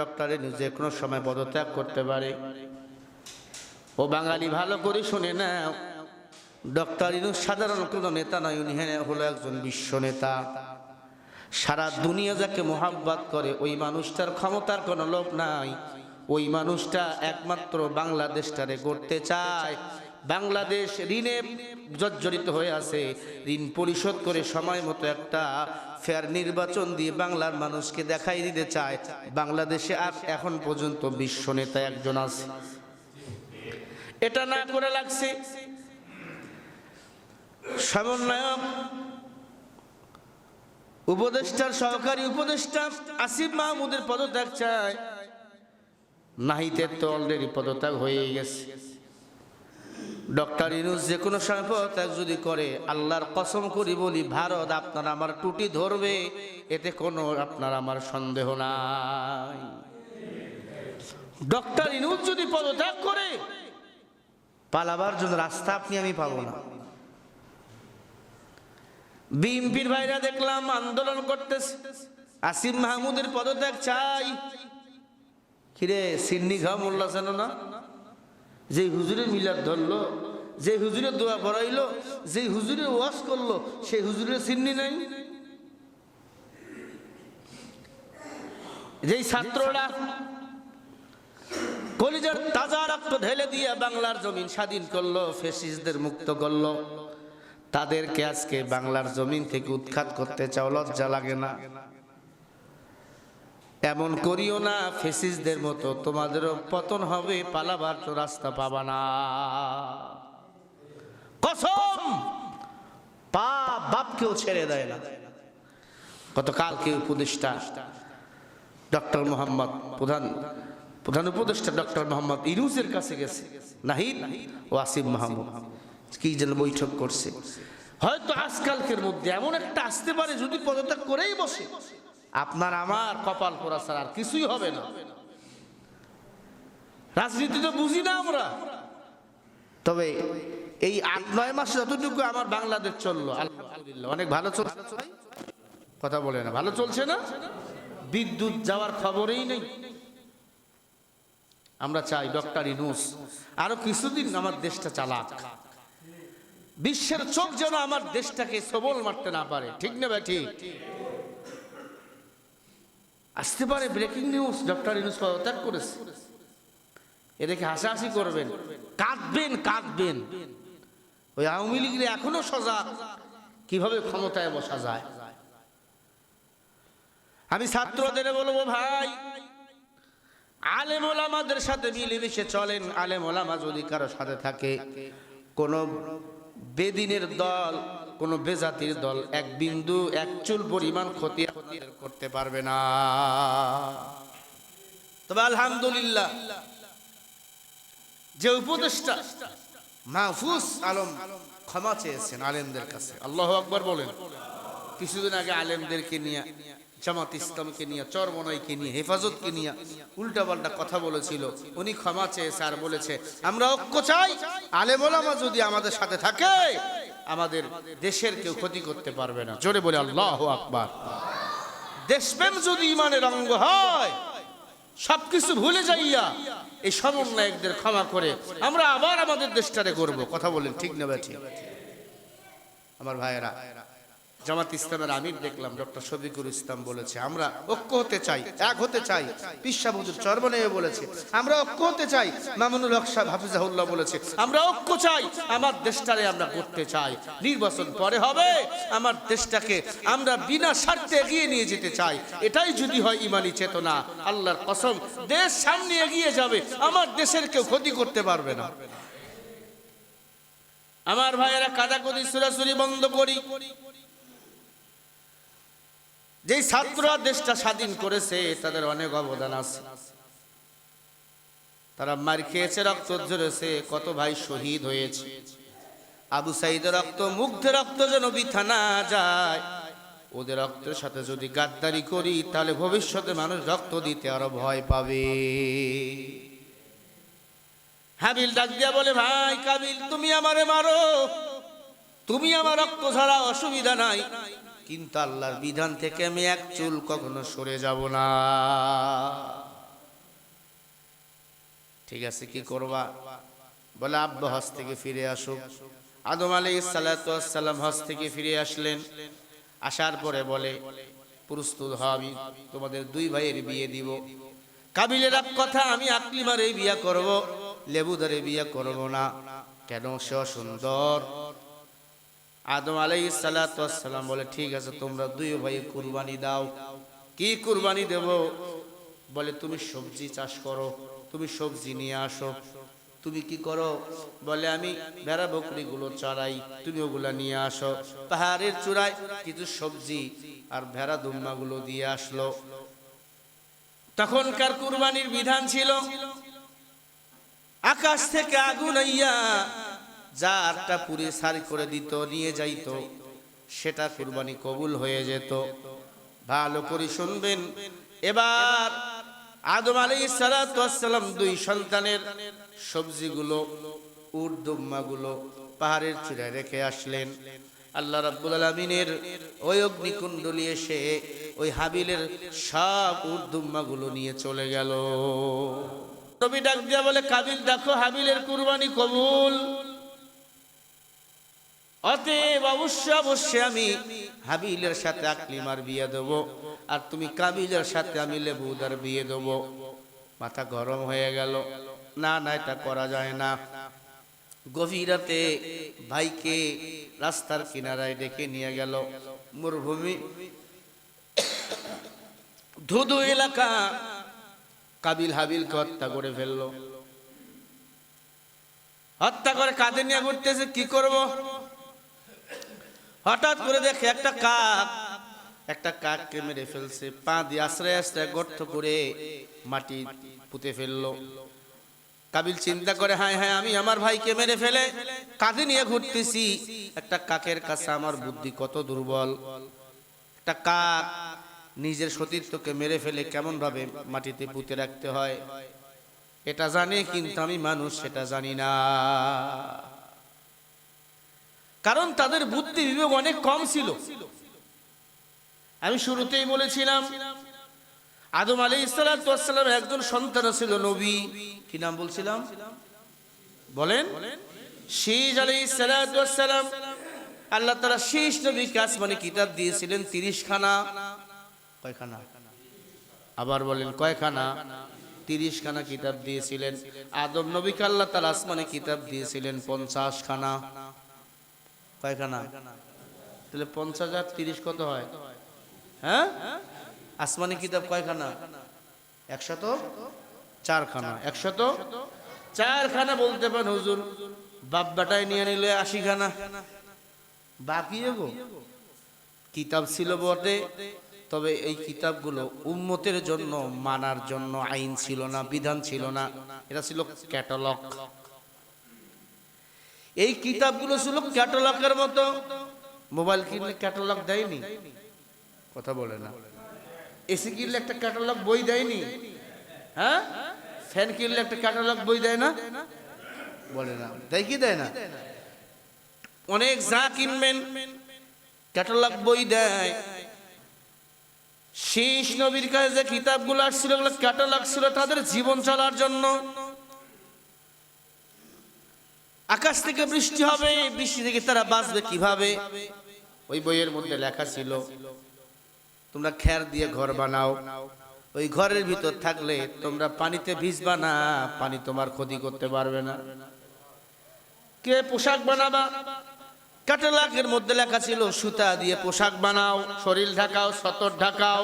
Doctor যে কোনো সময় পদত্যাগ করতে পারে। ও বাঙালি, ভালো করে শুনে নাও। ডক্টর ইনুস, সাধারণ কোনো নেতা নয়, উনি হলো একজন বিশ্ব নেতা। সারা দুনিয়া যাকে মোহাব্বত করে, ওই মানুষটার ক্ষমতার কোনো লোক নাই। ওই মানুষটা একমাত্র বাংলাদেশটারে করতে চায়। বাংলাদেশ ঋণে জর্জরিত হয়ে আছে। ঋণ পরিশোধ করে সময় মতো একটা ফের নির্বাচন দিয়ে বাংলার মানুষকে দেখাই দিতে চায়। বাংলাদেশে আর এখন পর্যন্ত বিশ্ব নেতা একজন আছে। এটা না করে লাগছে সমন্বয়ক, উপদেষ্টার সহকারী উপদেষ্টা আসিফ মাহমুদের পদত্যাগ চায়। নাহিতের তো অলরেডি পদত্যাগ হয়ে গেছে। ডক্টর ইনুস যে কোনো সময় পদত্যাগ যদি করে, আল্লাহর কসম করি বলি, ভারত আপনার আমার টুটি ধরবে, এতে কোনো আপনার আমার সন্দেহ নাই। ডক্টর ইনুস যদি পদত্যাগ করে, পালাবার জন্য রাস্তা আপনি আমি পাবো না। বিএনপির ভাইরা দেখলাম আন্দোলন করতেছে। আসিম মাহমুদের পদত্যাগ চাই। কিরে, সিন্নি ঘা মোল্লা না? যে হুজুরে মিলাদ ধরলো, যে হুজুরে দোয়া পড়াইলো, যে হুজুরে ওয়াশ করল সেই হুজুরের সিন্নি নাই? যেই ছাত্ররা কলিজার তাজা রক্ত ঢেলে দিয়ে বাংলার জমিন স্বাধীন করল ফেসিসদের মুক্ত করল, তাদেরকে আজকে বাংলার জমিন থেকে উৎখাত করতে চাও, লজ্জা লাগে না। এমন করিও না, ফেসিসদের মতো তোমাদেরও পতন হবে, পালাবার তো রাস্তা পাবা না। কসম! পা বাপকেও ছেড়ে দেয় না। গতকালকে উপদেষ্টা, ডক্টর মোহাম্মদ প্রধান প্রধান উপদেষ্টা ডক্টর মোহাম্মদ ইরুজের কাছে গেছে, নাহিদ ও আসিফ মাহমুদ, কি যেন বৈঠক করছে। হয়তো আজকালকের মধ্যে এমন একটা আসতে পারে যদি পদত্যাগ করেই বসে। আপনার আমার কপাল পোড়া ছাড়া আর কিছুই হবে না। রাজনীতি তো বুঝি না আমরা। তবে এই আট, নয় মাস যতটুকু আমার বাংলাদেশ চলল, আলহামদুলিল্লাহ। অনেক ভালো চলছে কথা বলে না। ভালো চলছে না? বিদ্যুৎ যাওয়ার খবরই নেই। আমরা চাই ডক্টর ইনুস আরও কিছুদিন আমার দেশটা চালাক। বিশ্বের চোখ যেন আমার দেশটাকে সবল মারতে না পারে। ঠিক না ভাই? ঠিক। আসতে পারে ব্রেকিং নিউজ ডক্টর ইনুস পদত্যাগ করেছে। এদেরকে হাসাহাসি করবেন। কাঁদবেন কাঁদবেন। ওই আওয়ামী লীগের এখনও সজাগ। কীভাবে ক্ষমতায় বসা যায়? আমি ছাত্রদের বলব, ভাই, আলেম ওলামাদের সাথে মিলেমিশে চলেন। আলেম ওলামা যদি কারও সাথে থাকে, কোন বেদিনের দল কোন বেজাতির দল এক বিন্দু, এক চুল পরিমাণ ক্ষতি করতে পারবে না। তবে আলহামদুলিল্লাহ, যে উপদেষ্টা মাহফুজ আলম ক্ষমা চেয়েছেন আলেমদের কাছে। আল্লাহ আকবর বলেন, কিছুদিন আগে আলেমদেরকে নিয়ে, জামাত ইসলামকে নিয়ে, চরমনাইকে নিয়ে, হেফাজতকে নিয়ে উল্টা পাল্টা কথা বলেছিল। উনি ক্ষমা চেয়েছে আর বলেছে, আমরা ঐক্য চাই, আলেমোলামা যদি আমাদের সাথে থাকে আমাদের দেশের কেউ ক্ষতি করতে পারবে না। জোরে বলে, আল্লাহ আকবার। দেশপ্রেম যদি ইমানের অঙ্গ হয়, সবকিছু ভুলে যাইয়া এই সমন্বয়কদের ক্ষমা করে আমরা আবার আমাদের দেশটারে করব কথা বলেন, ঠিক না ঠিক? আমার ভাইয়েরা জামাত ইসলামের আমির দেখলাম, ডক্টর শফিকুল ইসলাম বলেছে, আমরা ঐক্য হতে চাই, এক হতে চাই। পিসা হুজুর চর্বনেয় বলেছে, আমরা ঐক্য হতে চাই। মামুনুল হক সাহেব হাফিজাহুল্লাহ বলেছে, আমরা ঐক্য চাই, আমার দেশটারে আমরা করতে চাই। নির্বাচন পরে হবে, আমার দেশটাকে আমরা বিনা স্বার্থে এগিয়ে নিয়ে যেতে চাই। এটাই যদি হয় ইমানি চেতনা, আল্লাহর কসম, দেশ সামনে এগিয়ে যাবে, আমার দেশের কেউ ক্ষতি করতে পারবে না। আমার ভাইয়েরা কাদাকদি, সুরাসুরি বন্ধ করি। যেই ছাত্ররা দেশটা স্বাধীন করেছে, তাদের অনেক অবদান আছে। তারা মার খেয়েছে, রক্ত ঝরেছে, কত ভাই শহীদ হয়েছে। আবু সাইদের রক্ত, মুগ্ধের রক্ত যেন বৃথা না যায়। ওদের রক্তের সাথে যদি গাদ্দারি করি, তাহলে ভবিষ্যতে মানুষ রক্ত দিতে আরও ভয় পাবে। হাবিল ডাক দিয়া বলে, ভাই কাবিল, তুমি আমারে মারো। তুমি আমার রক্ত ছাড়া অসুবিধা নাই। কিন্তু আল্লাহর বিধান থেকে আমি এক চুল কখনো সরে যাব না। ঠিক আছে, কি করবা? বলে, আব্বা হজ থেকে ফিরে আসুক। আদম আলী সালাম হজ থেকে ফিরে আসলেন। আসার পরে বলে, প্রস্তুত আমি তোমাদের দুই ভাইয়ের বিয়ে দিব। কাবিলের এক কথা, আমি আকলিমারে বিয়ে করব, লেবুদারে বিয়ে করব না। কেন সে সুন্দর? আদম আলাই সালাম বলে, ঠিক আছে, তোমরা দুই ভাই কুরবানি দাও। কি কুরবানি দেব? বলে, তুমি সবজি চাষ করো, তুমি সবজি নিয়ে আসো। তুমি কি করো? বলে, আমি ভেড়া বকরিগুলো চড়াই তুমি ওগুলা নিয়ে আসো। পাহাড়ের চূড়ায় কিছু সবজি আর ভেড়া দুম্মাগুলো দিয়ে আসলো। তখনকার কুরবানির বিধান ছিল, আকাশ থেকে আগুন আইয়া যা আটটা পুরে সারি করে দিত, নিয়ে যাইত, সেটা কুরবানি কবুল হয়ে যেত। ভালো করে শুনবেন। এবার আদম আলী সালাম দুই সন্তানের সবজিগুলো উর্দুম্মাগুলো পাহাড়ের চূড়ায় রেখে আসলেন। আল্লাহ রাব্বুল আলমিনের ওই অগ্নিকুণ্ডলী এসে ওই হাবিলের সব উর্দুম্মাগুলো নিয়ে চলে গেল। নবী ডাক দিয়া বলে, কাবিল, দেখো হাবিলের কুরবানি কবুল। অতএব অবশ্যই অবশ্যই আমি হাবিলের সাথে আকলিমার বিয়ে দেবো। আর তুমি কাবিলের সাথে আমি লেবুদার বিয়ে দেবো। মাথা গরম হয়ে গেল। না না, এটা করা যায় না। গভীর রাতে ভাইকে রাস্তার কিনারায় ডেকে নিয়ে গেল। মরুভূমি। ধুধু এলাকা। কাবিল হাবিলকে হত্যা করে ফেলল। হত্যা করে কাঁধে নিয়ে ঘুরতেছে, কি করব? হঠাৎ করে দেখে একটা কাক, একটা কাককে মেরে ফেলছে, পা দিয়ে আশ্রয় আশ্রয় গর্ত করে মাটি পুঁতে ফেলল। কাবিল চিন্তা করে, হায় হায়, আমি আমার ভাইকে মেরে ফেলে, কাঁধে নিয়ে ঘুরতেছি। একটা কাকের কাছে আমার বুদ্ধি কত দুর্বল। একটা কাক নিজের সতীর্থকে মেরে ফেলে কেমন ভাবে মাটিতে পুঁতে রাখতে হয়, এটা জানে, কিন্তু আমি মানুষ, সেটা জানি না। কারণ তাদের বুদ্ধি বিবেক অনেক কম ছিল। আমি শুরুতেই বলেছিলাম, আদম আলী ইসালাম একজন সন্তান ছিল নবী। কি নাম বলছিলাম? বলেন আলী আল্লাহ তারা শেষ কিতাব দিয়েছিলেন তিরিশ খানা কয়খানা? আবার বলেন, কয়খানা? তিরিশ খানা কিতাব দিয়েছিলেন। আদম নবীকে আল্লাহ তার আসমানে কিতাব দিয়েছিলেন পঞ্চাশ খানা কয়খানা তাহলে পঞ্চাশ আর তিরিশ কত হয়? হ্যাঁ? আসমানি কিতাব কয়খানা? একশত? চারখানা। একশত? চারখানা বলতে পারেন হুজুর। বাপ বেটায় নিয়ে নিলে আশি খানা বাকি গো কিতাব ছিল বটে। তবে এই কিতাবগুলো উম্মতের জন্য মানার জন্য আইন ছিল না বিধান ছিল না। এটা ছিল ক্যাটালগ এই কিতাবগুলো ছিল ক্যাটালগের মতো। মোবাইল কিনলে ক্যাটালগ দেয়নি। কথা বলে না। এসি কিনলে একটা ক্যাটালগ বই দেয়নি। হ্যাঁ? ফ্যান কিনলে একটা ক্যাটালগ বই দেয় না? বলে না। দেয় কি দেয় না? অনেক যা কিনবেন, ক্যাটালগ বই দেয়। শেষ নবীর কাছে যে কিতাবগুলো আসছিল ওগুলো ক্যাটালগ ছিল তাদের জীবন চলার জন্য। আকাশ থেকে বৃষ্টি হবে, বৃষ্টি থেকে তারা বাঁচবে কীভাবে? ওই বইয়ের মধ্যে লেখা ছিল, তোমরা খ্যার দিয়ে ঘর বানাও। ওই ঘরের ভিতর থাকলে তোমরা পানিতে ভিজবা না, পানি তোমার ক্ষতি করতে পারবে না। কে পোশাক বানাবা? ক্যাটালগের মধ্যে লেখা ছিল, সুতা দিয়ে পোশাক বানাও, শরীর ঢাকাও, সতর ঢাকাও।